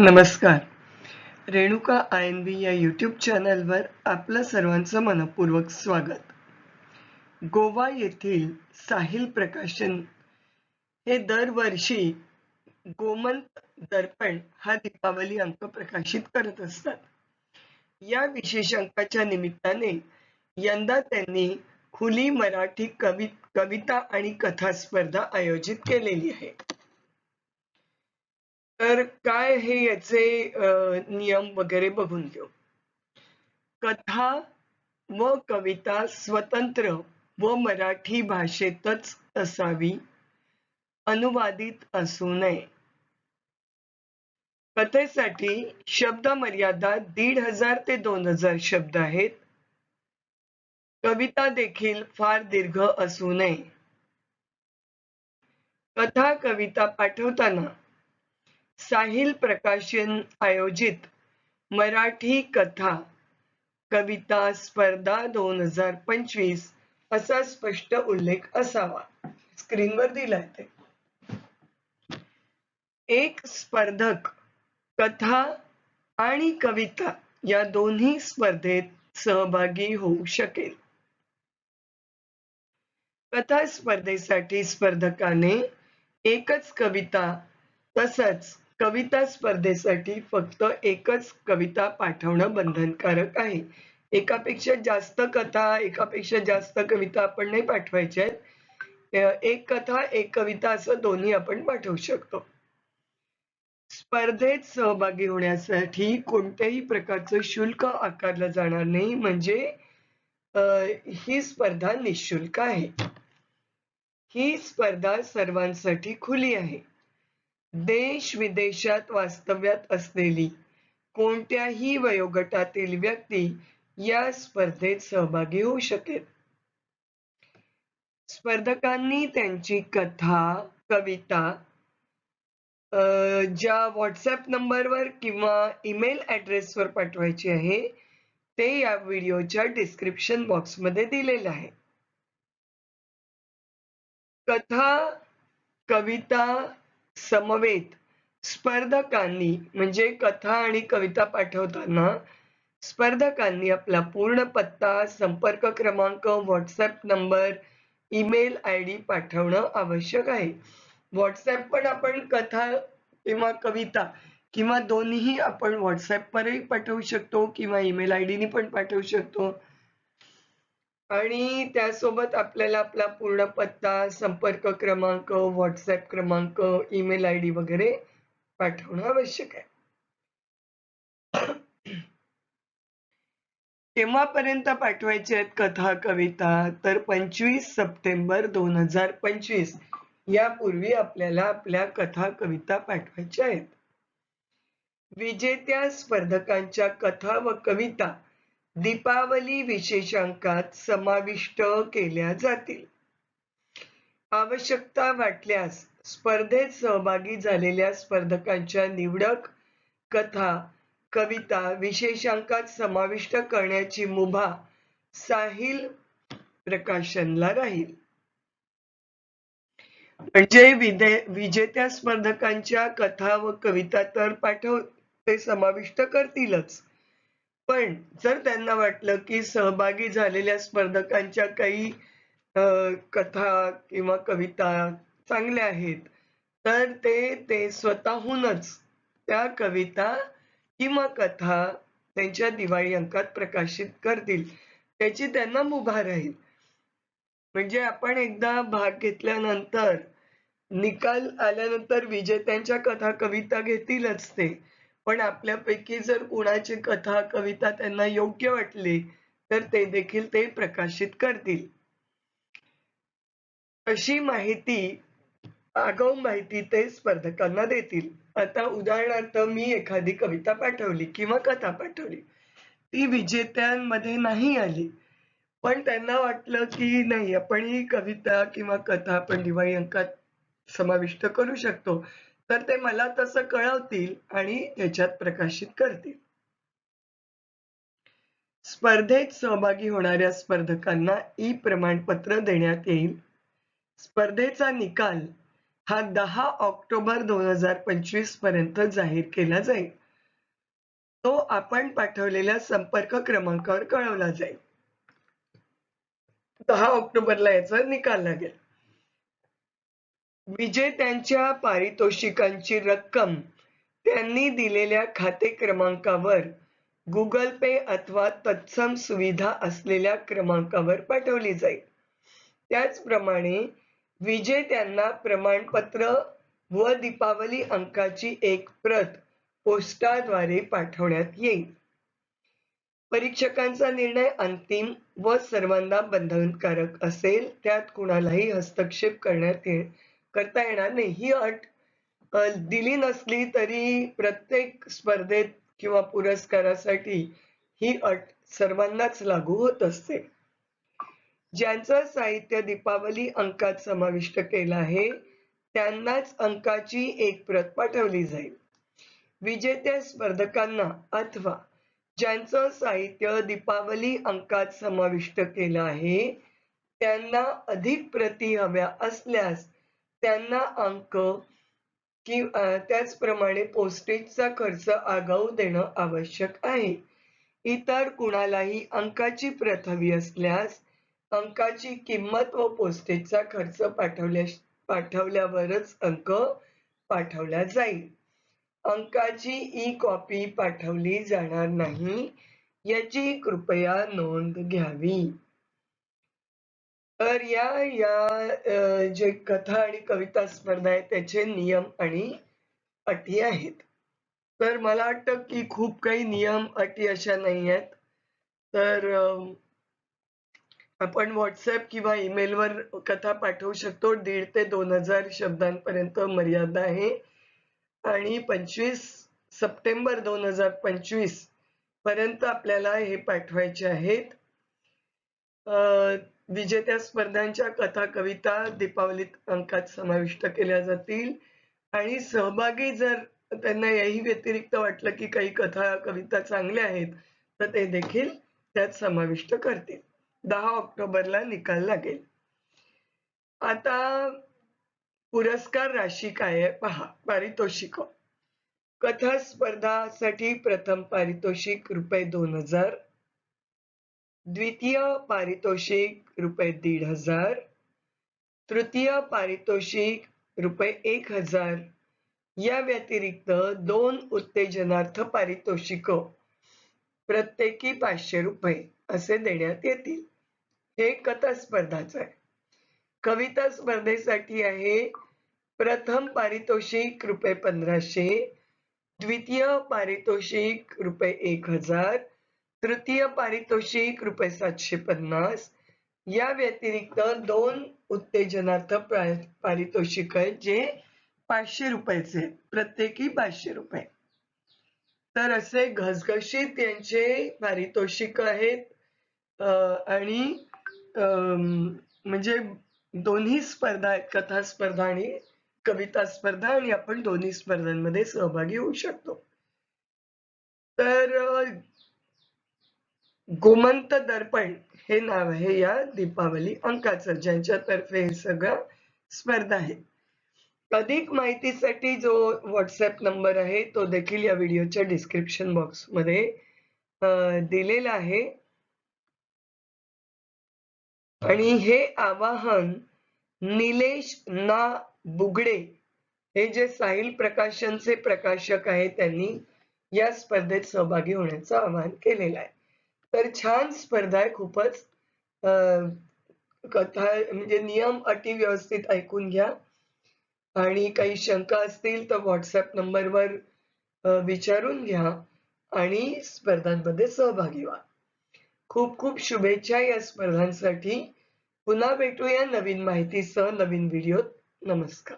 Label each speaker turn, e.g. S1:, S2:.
S1: नमस्कार. Renuka I N बी या YouTube चॅनलवर आपलं सर्वांचं मनपूर्वक स्वागत. गोवा येथील साहिल प्रकाशन हे दरवर्षी गोमंत दर्पण हा दीपावली अंक प्रकाशित करत असतात. या विशेष अंकाच्या निमित्ताने यंदा त्यांनी खुली मराठी कवि कविता आणि कथा स्पर्धा आयोजित केलेली आहे. तर काय हे याचे नियम वगैरे बघून घेऊ. कथा व कविता स्वतंत्र व मराठी भाषेतच असावी अनुवादित असू नये. कथेसाठी शब्द मर्यादा दीड हजार ते दोन हजार शब्द आहेत. कविता देखील फार दीर्घ असू नये. कथा कविता पाठवताना साहिल प्रकाशन आयोजित मराठी कथा कविता स्पर्धा दोन हजार पंचवीस असा स्पष्ट उल्लेख असावा. स्क्रीनवर दिलाय ते. एक स्पर्धक कथा आणि कविता या दोन्ही स्पर्धेत सहभागी होऊ शकेल. कथा स्पर्धेसाठी स्पर्धकाने एकच कविता तसंच कविता स्पर्धेसाठी फक्त एकच कविता पाठवणं बंधनकारक आहे. एकापेक्षा जास्त कथा एकापेक्षा जास्त कविता आपण नाही पाठवायच्या आहेत. एक कथा एक कविता असं दोन्ही आपण पाठवू शकतो. स्पर्धेत सहभागी होण्यासाठी कोणत्याही प्रकारचं शुल्क आकारलं जाणार नाही म्हणजे ही स्पर्धा निशुल्क आहे. ही स्पर्धा सर्वांसाठी खुली आहे. देश विदेशात वास्तव्यात असलेली कोणत्याही वयोगटातील व्यक्ती या स्पर्धेत सहभागी होऊ शकेल. स्पर्धकांनी त्यांची कथा कविता अं, ज्या व्हॉट्सअप नंबरवर किंवा ईमेल ऍड्रेसवर पाठवायची आहे ते या व्हिडिओच्या डिस्क्रिप्शन बॉक्समध्ये दिलेलं आहे. कथा कविता समवेत. स्पर्धकांनी म्हणजे कथा आणि कविता पाठवताना स्पर्धकांनी आपला पूर्ण पत्ता संपर्क क्रमांक WhatsApp number email I D पाठवणं आवश्यक आहे. व्हॉट्सअप पण आपण कथा किंवा कविता किंवा दोन्ही आपण व्हॉट्सअपवरही पाठवू शकतो किंवा ईमेल आय डीने पण पाठवू शकतो. आणि त्यासोबत आपल्याला आपला पूर्ण पत्ता संपर्क क्रमांक व्हॉट्सअप क्रमांक ईमेल आय डी वगैरे पाठवणं आवश्यक आहे. केव्हापर्यंत पाठवायचे आहेत कथा कविता? तर पंचवीस सप्टेंबर दोन हजार पंचवीस. यापूर्वी आपल्याला आपल्या कथा कविता पाठवायच्या आहेत. विजेत्या स्पर्धकांच्या कथा व कविता दीपावली विशेषांकात समाविष्ट केल्या जातील. आवश्यकता वाटल्यास स्पर्धेत सहभागी झालेल्या स्पर्धकांच्या निवडक कथा कविता विशेषांकात समाविष्ट करण्याची मुभा साहिल प्रकाशनला राहील. म्हणजे विजेत्या स्पर्धकांच्या कथा व कविता तर पाठव ते समाविष्ट करतीलच. पण जर त्यांना वाटलं की सहभागी झालेल्या स्पर्धकांच्या काही कथा किंवा कविता चांगल्या आहेत तर ते ते स्वतःहूनच त्या कविता किंवा कथा त्यांच्या दिवाळी अंकात प्रकाशित करतील. त्याची त्यांना मुभा राहील. म्हणजे आपण एकदा भाग घेतल्यानंतर निकाल आल्यानंतर विजेत्यांच्या कथा कविता घेतीलच ते. पण आपल्यापैकी जर कुणाची कथा कविता त्यांना योग्य वाटली तर ते देखील ते प्रकाशित करतील. अशी माहिती आगाऊ माहिती ते स्पर्धकांना देतील. आता उदाहरणार्थ मी एखादी कविता पाठवली किंवा कथा पाठवली. ती विजेत्यांमध्ये नाही आली. पण त्यांना वाटलं की नाही आपण ही कविता किंवा कथा आपण दिवाळी अंकात समाविष्ट करू शकतो. तर ते मला तसं कळवतील आणि त्याच्यात प्रकाशित करतील. स्पर्धेत सहभागी होणाऱ्या स्पर्धकांना ई प्रमाणपत्र देण्यात येईल. स्पर्धेचा निकाल हा दहा ऑक्टोबर दोन हजार पंचवीसपर्यंत जाहीर केला जाईल. तो आपण पाठवलेल्या संपर्क क्रमांकावर कळवला जाईल. दहा ऑक्टोबरला याचा निकाल लागेल. विजेत्यांच्या पारितोषिकांची रक्कम त्यांनी दिलेल्या खाते क्रमांकावर गुगल पे अथवा तत्सम सुविधा असलेल्या क्रमांकावर पाठवली जाईल. त्याचप्रमाणे विजेत्यांना प्रमाणपत्र व दीपावली अंकाची एक प्रत पोस्टाद्वारे पाठवण्यात येईल. परीक्षकांचा निर्णय अंतिम व सर्वांना बंधनकारक असेल त्यात कुणालाही हस्तक्षेप करण्यात येईल करता येणार नाही. ही अट दिली नसली तरी प्रत्येक स्पर्धेत किंवा पुरस्कारासाठी ही अट सर्वांनाच लागू होत असते. ज्यांचं साहित्य दीपावली अंकात समाविष्ट केलं आहे त्यांनाच अंकाची एक प्रत पाठवली जाईल. विजेत्या स्पर्धकांना अथवा ज्यांचं साहित्य दीपावली अंकात समाविष्ट केलं आहे त्यांना अधिक प्रती हव्या असल्यास त्यांना अंक कि त्याचप्रमाणे पोस्टेजचा खर्च आगाऊ देणं आवश्यक आहे. इतर कुणालाही अंकाची प्रत हवी असल्यास अंकाची किंमत व पोस्टेजचा खर्च पाठवल्या पाठवल्यावरच अंक पाठवला जाईल. अंकाची ई कॉपी पाठवली जाणार नाही याची कृपया नोंद घ्यावी. तर या या जे कथा आणि कविता स्पर्धा आहे त्याचे नियम आणि अटी आहेत. तर मला वाटतं की खूप काही नियम अटी अशा नाही आहेत. तर आपण व्हॉट्सअप किंवा ईमेलवर कथा पाठवू शकतो. दीड ते दोन हजार शब्दांपर्यंत मर्यादा आहे. आणि पंचवीस सप्टेंबर दोन हजार पंचवीसपर्यंत आपल्याला हे पाठवायचे आहेत. विजेत्या स्पर्धांच्या कथा कविता दीपावलीत अंकात समाविष्ट केल्या जातील. आणि सहभागी जर त्यांना याही व्यतिरिक्त वाटलं की काही कथा कविता चांगल्या आहेत तर ते देखील त्यात समाविष्ट करतील. दहा ऑक्टोबरला निकाल लागेल. आता पुरस्कार राशी काय आहे? पहा पारितोषिक. कथा स्पर्धासाठी प्रथम पारितोषिक रुपये दोन हजार द्वितीय पारितोषिक रुपये दीड हजार तृतीय पारितोषिक रुपये एक हजार. या व्यतिरिक्त दोन उत्तेजनार्थ पारितोषिक प्रत्येकी पाचशे रुपये असे देण्यात येतील. हे कथा स्पर्धाच आहे. कविता स्पर्धेसाठी आहे प्रथम पारितोषिक रुपये पंधराशे द्वितीय पारितोषिक रुपये एक हजार तृतीय पारितोषिक रुपये सातशे पन्नास. या व्यतिरिक्त दोन उत्तेजनार्थ पारितोषिक आहेत जे पाचशे रुपयाचे आहेत. प्रत्येकी पाचशे रुपये. तर असे घसघशीत यांचे पारितोषिक आहेत. आणि अं, म्हणजे दोन्ही स्पर्धा आहेत कथा स्पर्धा आणि कविता स्पर्धा आणि आपण दोन्ही स्पर्धांमध्ये सहभागी होऊ शकतो. तर गोमंत दर्पण हे नाव आहे या दीपावली अंकाचं ज्यांच्यातर्फे हे सगळं स्पर्धा आहे. अधिक माहितीसाठी जो व्हॉट्सअप नंबर आहे तो देखील या व्हिडिओच्या डिस्क्रिप्शन बॉक्समध्ये दिलेला आहे. आणि हे आवाहन निलेश ना बुगडे हे जे साहिल प्रकाशनचे प्रकाशक आहे त्यांनी या स्पर्धेत सहभागी होण्याचं आवाहन केलेलं आहे. तर छान स्पर्धा आहे खूपच. कथा म्हणजे नियम अटी व्यवस्थित ऐकून घ्या. आणि काही शंका असतील तर व्हॉट्सअप नंबरवर विचारून घ्या आणि स्पर्धांमध्ये सहभागी व्हा. खूप खूप शुभेच्छा या स्पर्धांसाठी. पुन्हा भेटूया नवीन माहितीसह नवीन व्हिडिओत. नमस्कार.